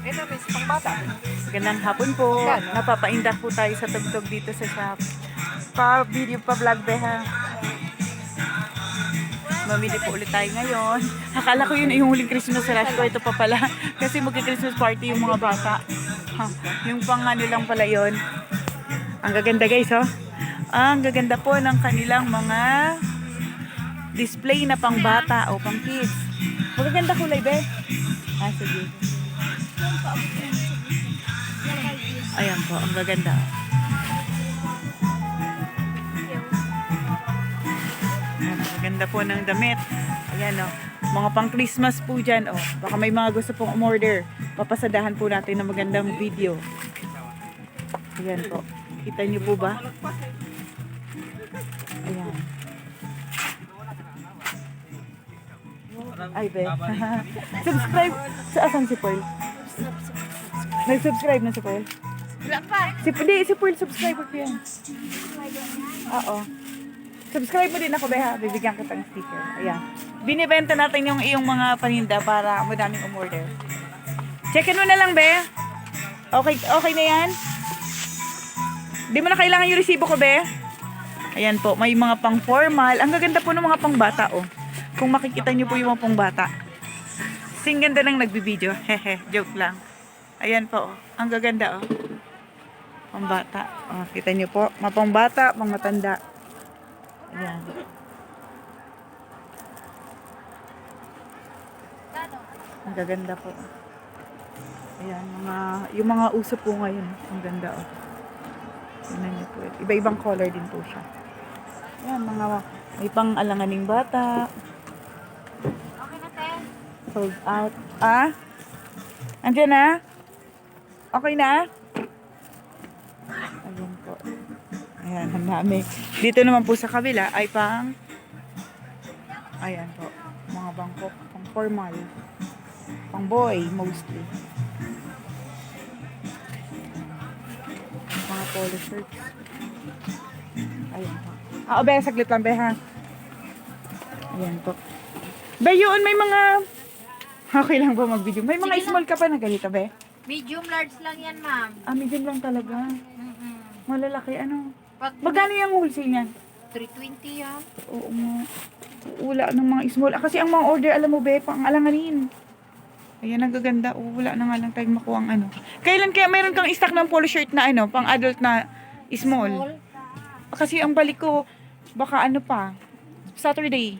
Ito, miss, pang bata. Magandang hapon po. Napapaindak po tayo sa tugtog dito sa shop. Pa video pa vlog be ha. Mamili po ulit tayo ngayon. Akala ko yun yung huling Christmas rush ko. Ito pa pala. Kasi magka-Christmas party yung mga bata. Ha, yung pang ano lang pala yun. Ang gaganda guys oh. Ang gaganda po ng kanilang mga display na pang bata o pang kids. Magaganda kulay be. Ah, sige. Ayan po, ang gaganda. Ang ganda po ng damit. Ayan o. Mga pang Christmas po dyan o. Baka may mga gusto pong umorder. Papasadahan po natin ng magandang video. Ayan po. Kita niyo po ba? Ayan. Ay, be. Subscribe. Sa asan si Pearl? Nag-subscribe na si Pearl? Wala pa. Si, hindi, si Pearl subscriber ko yan. Oo. Subscribe mo din ako, Beha. Bibigyan kita ng sticker. Ayan. Binibenta natin yung iyong mga paninda para madaming umorder. Checkin mo na lang, Be. Okay, okay na yan? Di mo na kailangan yung resibo ko, Be. Ayan po, may mga pang formal. Ang gaganda po ng mga pang bata, oh. Kung makikita niyo po yung mga pang bata. Sing ganda ng nagbibideo. Hehe, joke lang. Ayan po, oh. Ang gaganda, oh. Pang bata. Oh, kita niyo po. Mga pang bata, pang matanda. Ayan. Ang gaganda po. Ayan, mga, yung mga uso po ngayon. Ang ganda, oh. Tingnan niyo po. Iba-ibang color din po siya. Ayan, mga, may pang alanganing bata. Okay na. Sold out. Ah? Andiyan na? Okay na? Ayan po. Ayan, ang dami. Dito naman po sa kabila ay pang Ayan po. Mga bangkok. Pang formal. Pang boy, mostly. Mga polo shirts. Ayan po. Ah, be, saglit lang, be, ha? Ayan po. Be, yun, may mga... Okay lang ba mag-video? May mga Sige small ka pa na ganito, be? Medium large lang yan, ma'am. Ah, medium lang talaga. Mm-mm. Malalaki, ano? Pag Magkano yung wholesale niyan? 320 yan. Oo nga. Wala ng mga small. Ah, kasi ang mga order, alam mo, be, pang alanganin. Ayan, ang gaganda. Oh, wala na nga lang tayong makuha ang ano. Kailan kaya mayroon kang stock ng polo shirt na ano, pang adult na small? Small. Kasi ang balik ko, baka ano pa, Saturday.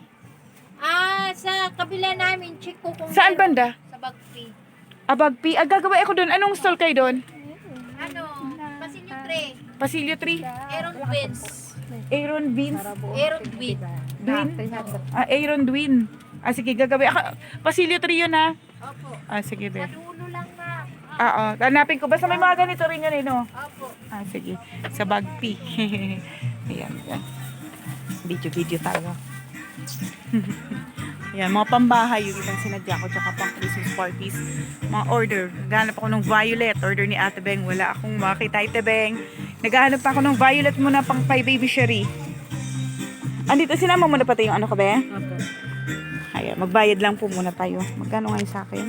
Ah, sa kabila namin, check ko kung Saan meron. banda? Sa Bagpi. Abagpi. Ah, gagawa ako doon. Anong stall kayo doon? Ano? Pasinyo Tre. Pasilio 3. Aaron Twins. Aaron Beans. Aaron Twin. Dwin? Ah, Aaron Dwin. Ah, sige, gagawin. Ah, Pasilio 3 yun ha. Opo. Ah, sige, be. dulo lang, ma'am. Ah, oh. Hanapin ko. Basta may mga ganito rin yan eh, no? Opo. Ah, sige. Sa Bagpi. Ayan, yan. Video-video tayo. Ayan, mga pambahay yung ibang sinadya ko tsaka pang Christmas parties. Mga order. Naghahanap ako ng violet. Order ni Ate Beng. Wala akong makita Ate Beng. Naghahanap pa ako ng violet muna pang pay baby sherry. Andito, sinama mo na pati yung ano ka ba? Opo. Ayan, magbayad lang po muna tayo. Magkano ngayon sa akin?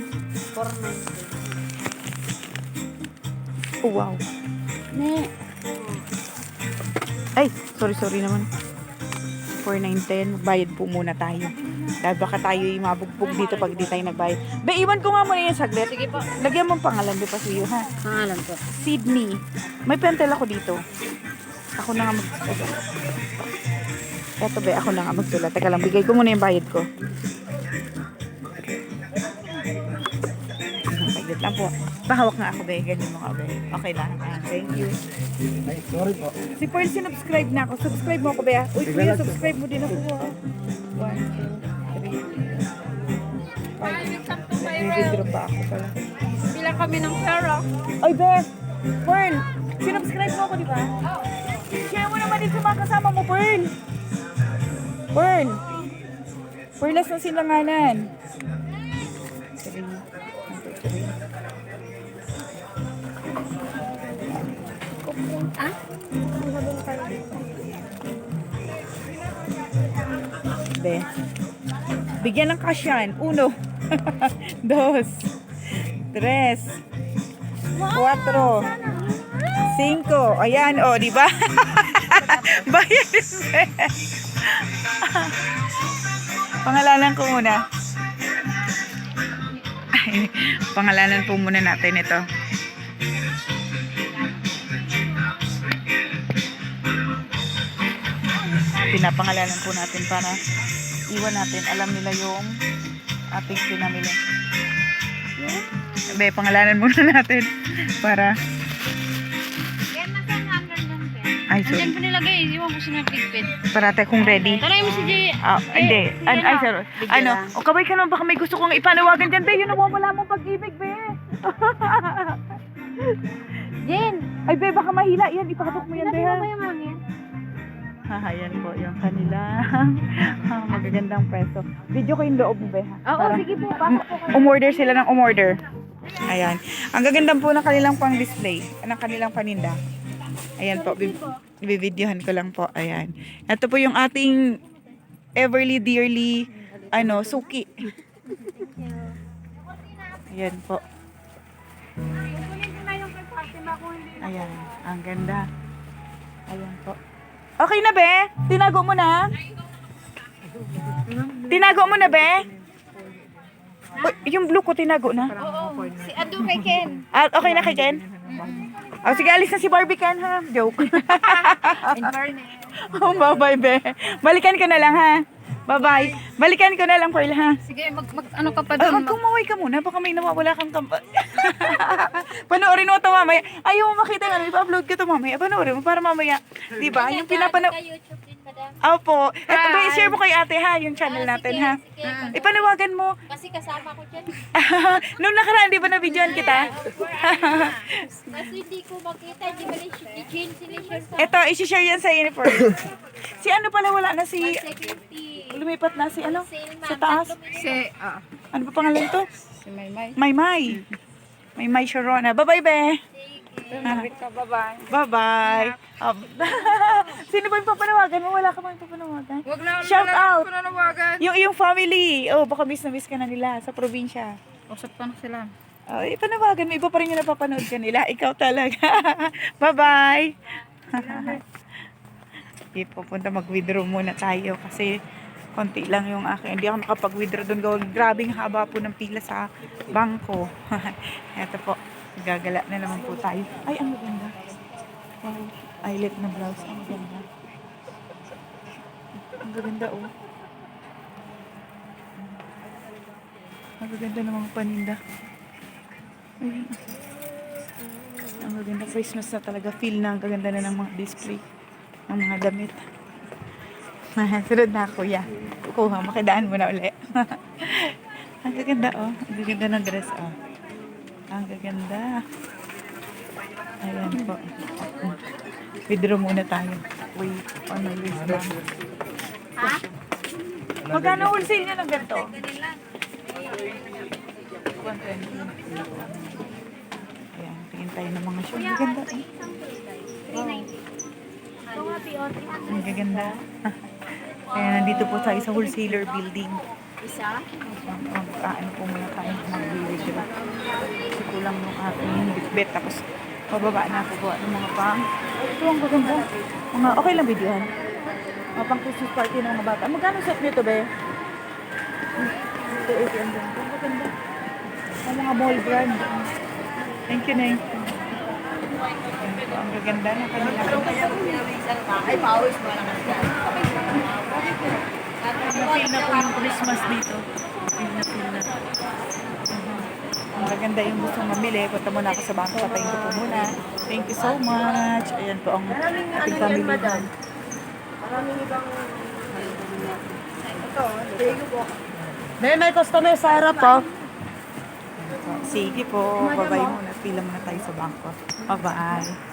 490. Oh, wow. Ne. Ay, sorry, sorry naman. 4910, magbayad po muna tayo. Dahil baka tayo yung mabugbog dito pag di tayo nagbayad. Be, iwan ko nga muna yung saglit. Sige po. Lagyan mo ang pangalan, Be, Pasuyo, ha? Pangalan po. Sydney. May pentel ako dito. Ako na nga mag... Eto, Be, ako na nga magsulat. Teka lang, bigay ko muna yung bayad ko. Saglit lang po. Pahawak nga ako, Be. Ganyan mo ka, Be. Okay lang. Ah, thank you. Ay, sorry po. Si Pearl, sinubscribe na ako. Subscribe mo ako, Bea. Uy, kuya, subscribe mo din ako. ah. One, two, three, five. Nag-withdraw pa ako pala. Bilang kami ng pera. Ay, Be! Pearl! Sinubscribe mo ako, di ba? Share mo naman din sa mga kasama mo, Pearl! Pearl! Pearlas ng silanganan. Three, three. Ah? Be. Bigyan ng cash yan. Uno. Dos. Tres. Cuatro. Cinco. Ayan, o, di ba? Be. Pangalanan ko muna. Ay, pangalanan po muna natin ito. Pinapangalanan po natin para iwan natin. Alam nila yung ating pinamili. Be, pangalanan muna natin para Yan na sa number lang, Ben. ay Andyan sorry. ko nilagay, iwan ko siya pigpit. Para tayo kung ready. Tara mo si Jay. Ah, hindi. An ay, sir. Ano? lang. O kabay ka naman, baka may gusto kong ipanawagan dyan, be. Yun nawawala mong pag-ibig, be. Jen, Ay, be, baka mahila. Yan, ipatok mo yan, be. sinabi mo ha? ba yung mami? Ha, yan po, yung kanilang ah, magagandang preso. Video ko yung loob, be. ha? Oo, Para- sige po. Kayo. umorder sila ng umorder. Ayan. Ang gaganda po ng kanilang pang display, ng kanilang paninda. Ayan po, bib- bibidyohan ko lang po. Ayan. Ito po yung ating everly dearly ano, suki. Ayan po. Ayan, ang ganda. Ayan po. Okay na, be? Tinago mo na? Tinago mo na, be? Uy, yung blue ko tinago na. Oo, si Ado kay Ken. Ah, okay na kay Ken? Oh, sige, alis na si Barbie Ken, ha? Joke. In fairness. oh, bye-bye, be. Balikan ko na lang, ha? Bye-bye. Balikan ko na lang, Pearl, ha? Sige, mag, mag ano ka pa Ah, doon. wag kang maway ka muna, baka may nawawala kang kampa. Panoorin mo ito mamaya. Ayaw mo makita nga, ipa-upload ko ito mamaya. Panoorin mo para mamaya. Di ba? Yung pinapanood. Sa YouTube din, madam. Opo. Ito ba, i-share mo kay ate, ha? Yung channel Ah, natin, sige, ha? sige. Kasi- Ipanawagan mo. Kasi kasama ko dyan. Nung nakaraan, di ba na-videoan kita? Kasi hindi ko makita. Di ba ni Jen sinishare sa Ito, isi-share yan sa uniform. si ano pala wala na si... security. Lumipat na si ano? Sa taas? Si, ah, Ano ba pangalan to? si Maymay. Maymay. Maymay Sharona. Bye-bye, be. Sige. Wait ka, bye-bye. Bye-bye. Um, Sino ba yung papanawagan mo? Wala ka ba yung papanawagan? Huwag na, Shout wala out. na pananawagan. Yung iyong family. Oh, baka miss na miss ka na nila sa probinsya. Usap pa na sila. Oh, ipanawagan mo. Iba pa rin yung napapanood ka nila. Ikaw talaga. Bye-bye. Okay, pupunta mag-withdraw muna tayo kasi konti lang yung akin. Hindi ako nakapag-withdraw doon. Gawin. Grabing haba po ng pila sa bangko. Eto po. Gagala na naman po tayo. Ay, ang maganda. Wow. Eyelet na blouse. Ang ganda. Ang ganda oh. Ang ganda ng mga paninda. Ang gaganda Christmas na talaga. Feel na ang gaganda na ng mga display. Ng mga damit. Sunod na kuya. Kuha, makidaan mo na uli. ang gaganda oh. Ang gaganda ng dress oh. Ang gaganda. Ayan po. Withdraw muna tayo. Wait, on my list lang. Ha? Magkano wholesale niya ng ganito? 120. Ayan, tingin tayo ng mga show. Ang ganda. eh. 390. Ito nga, PO, 300. Ang gaganda. Ayan, nandito po tayo sa wholesaler building. Isa? Ah, ano po muna tayo mag-withdraw. Kasi kulang yung ating bitbit. Tapos, bababa na ako po ng mga pang. Ito ang gaganda. Mga, okay lang videohan. Mga pang Christmas party ng mga bata. Magkano set nito, be? Ito, ito, ang ganda. Ang ganda. Ang mga mall brand. Thank you, Nay. Ang gaganda ng kanila. Ay, pawis mo lang Na-feel na po yung Christmas dito. Feel na feel na. Mhm. Ang gaganda yung gusto mamili. Punta muna ako sa bangko. Patayin ko po muna. Thank you so much. Ayan po ang ating family. doon. May may customer sa harap po. Sige po. Bye-bye muna. Pila muna tayo sa bangko. Bye-bye.